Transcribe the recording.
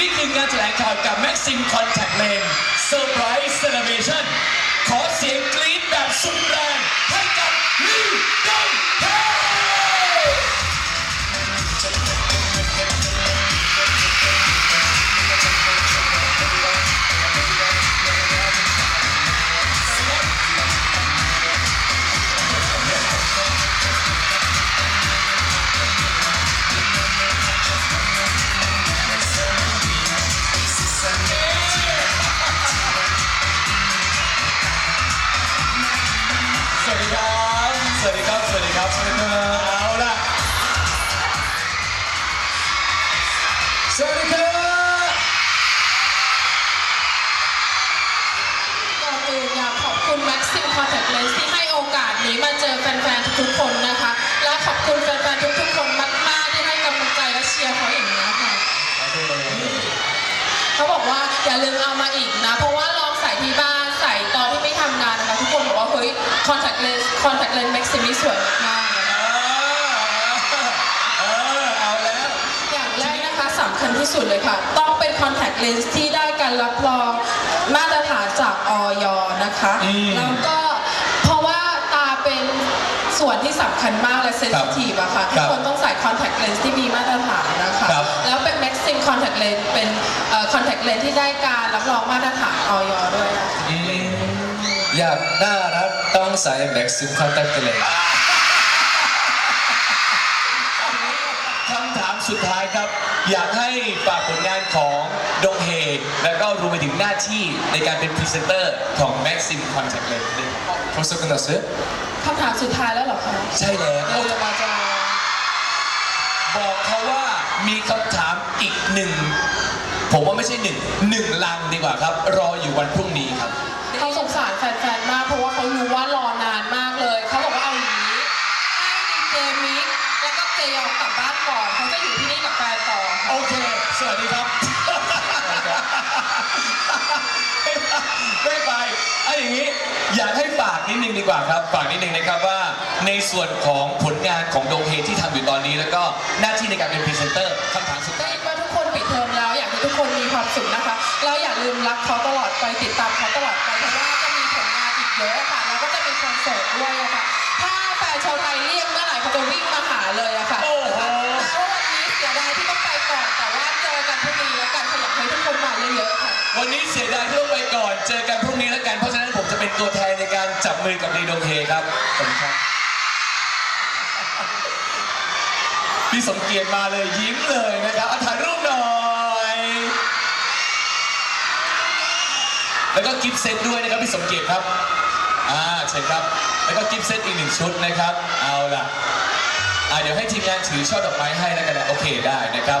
นี่คืองานแถลงข่าวกับ Maxim Contact Lens Surprise Celebration ขอเสียงกรี๊ดแบบสุดแรง สวัสดีครับ สวัสดีครับ สวัสดีครับสวัสดีครับเอาล่ะสวัสดีครับก่อนอื่นอยากขอบคุณ Maxim Contact Lens ที่ให้โอกาสนี้มาเจอแฟนๆทุกๆคนนะคะ และขอบคุณแฟนๆทุกๆคนมากๆที่ให้กำลังใจและเชียร์เขาอย่างนี้ค่ะ เขาบอกว่าอย่าลืมเอา Contact Lens Contact Lens Maxim นี่สวยมากๆเลยนะเออเอาแล้ว อย่างแรกนะคะสำคัญที่สุดเลยค่ะ ต้องเป็น contact lens ที่ได้การรับรองมาตรฐานจากออยนะคะ อืมแล้วก็เพราะว่าตาเป็นส่วนที่สำคัญมากและเซนซิทีฟอะค่ะคทุรักบคนต้องใส่ contact lens ที่มีมาตรฐานนะคะ ครับ แล้วเป็น Maxim contact lens เป็นเอ่อ contact lens ที่ได้การรับรองมาตรฐานออยด้วยนะคะ อืมอยากน่ารัก ต้องใส่แม็กซิมคอนแทคเลน คำถามสุดท้ายครับ อยากให้ฝากผลงานของดงเฮ แล้วก็รวมไปถึงหน้าที่ในการเป็นพรีเซนเตอร์ของ Maxim Contact Lens ด้วย 벌써 끝났어요? คำถามสุดท้ายแล้วเหรอคะ ใช่แล้ว เออมาจะ บอกเขาว่ามีคำถามอีกหนึ่ง ผมว่าไม่ใช่หนึ่งหนึ่งลังดีกว่าครับ รออยู่วันพรุ่งนี้ครับ เขาสงสารแฟนๆ มาก เพราะว่า า กลับบ้านก่อนเขาจะอยู่ที่นี่กับแฟนต่อค่ะ โอเค สวัสดีครับไม่ไปเอาอย่างนี้ อยากให้ฝากนิดนึงดีกว่าครับ ฝากนิดนึงนะครับว่า ในส่วนของผลงานของดงเฮที่ทำอยู่ตอนนี้ แล้วก็หน้าที่ในการเป็นพรีเซนเตอร์คำถามสุดได้ท้ายยินว่าทุกคนปิดเทอมแล้วอยากให้ทุกคนมีความสุขนะคะ แล้วอย่าลืมรักเขาตลอดไปติดตามเขาตลอดไปเพราะว่าจะมีผลงานอีกเยอะค่ะ แล้วก็จะมีคอนเสิร์ตด้วยอะค่ะถ้า แฟนชาวไทยเรียกเมื่อไหร่เขาจะวิ่งมาหาเลยอะค่ะโอ้โห แต่ว่าวันนี้เสียดายที่ต้องไปก่อน แต่ว่าเจอกันพรุ่งนี้แล้วกันค่ะอยากให้ทุกคนมาเยอะๆค่ะ วันนี้เสียดายที่ต้องไปก่อน เจอกันพรุ่งนี้แล้วกัน เพราะฉะนั้นผมจะเป็นตัวแทนในการจับมือกับดีดงเฮครับขอบคุณครับ พี่สมเกียรติมาเลยยิ้มเลยนะครับอะถ่ายรูปหน่อย แล้วก็กิฟต์เซตด้วยนะครับพี่สมเกียรติครับ อ่าเชิญครับ แล้วก็กิฟต์เซตอีกหนึ่งชุดนะครับ เอาล่ะอ่าเดี๋ยวให้ทีมงานถือช่อดอกไม้ให้แล้วกันนะโอเคได้นะครับ